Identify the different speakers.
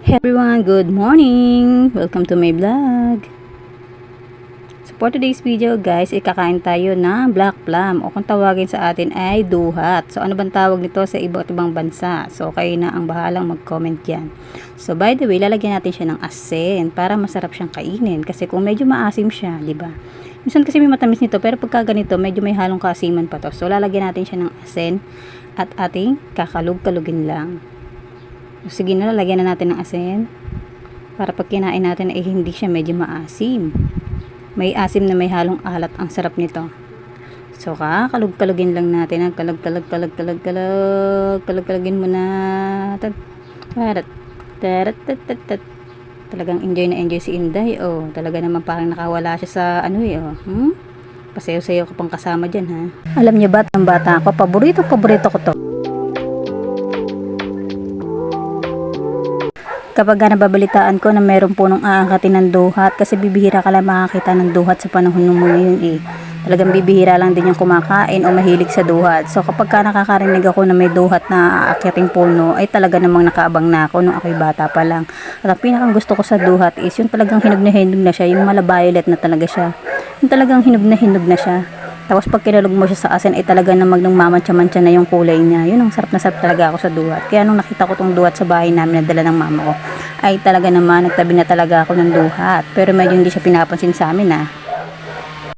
Speaker 1: Hey everyone, good morning! Welcome to my vlog. So for today's video guys, ikakain tayo ng black plum o kung tawagin sa atin ay duhat. So ano bang tawag nito sa iba't ibang bansa? So kayo na ang bahalang mag-comment yan. So by the way, lalagyan natin siya ng asin para masarap siyang kainin. Kasi kung medyo maasim siya, di ba? Minsan kasi may matamis nito pero pagka ganito medyo may halong kasiman pa to. So lalagyan natin siya ng asin at ating kakalug-kalugin lang. Sige na, lagyan na natin ng asin. Para pag kinain natin eh hindi siya medyo maasim. May asim na may halong alat. Ang sarap nito. So kakalug-kalugin lang natin. Ang kalug kalug kalug kalug kalug kalug kalugin mo na. Tarat, tarat, tat. Talagang enjoy na enjoy si Inday. Oh, talaga naman parang nakawala siya sa ano eh. Oh. Hmm? Pasayo-sayo ka pang kasama dyan ha. Alam niyo ba, ang bata paborito, paborito ko to. Kapag ka nababalitaan ko na meron po nung aangkatin ng duhat kasi bibihira ka lang makakita ng duhat sa panahon mo ngayon eh. Talagang bibihira lang din yung kumakain o mahilig sa duhat. So kapag ka nakakarinig ako na may duhat na aakyating puno ay talaga namang nakaabang na ako nung ako'y bata pa lang. At ang pinakang gusto ko sa duhat is yung talagang hinog na hinog na siya yung mala na talaga siya. Yung talagang hinog na hinog na siya. Tapos pag kinalog mo siya sa asin ay talaga namang nang mamantsa-mantsa na yung kulay niya. Yun ang sarap na sarap talaga ako sa duhat. Kaya nung nakita ko tong duhat sa bahay namin na dala ng mama ko, ay talaga naman nagtabi na talaga ako ng duhat. Pero medyo hindi siya pinapansin sa amin ah.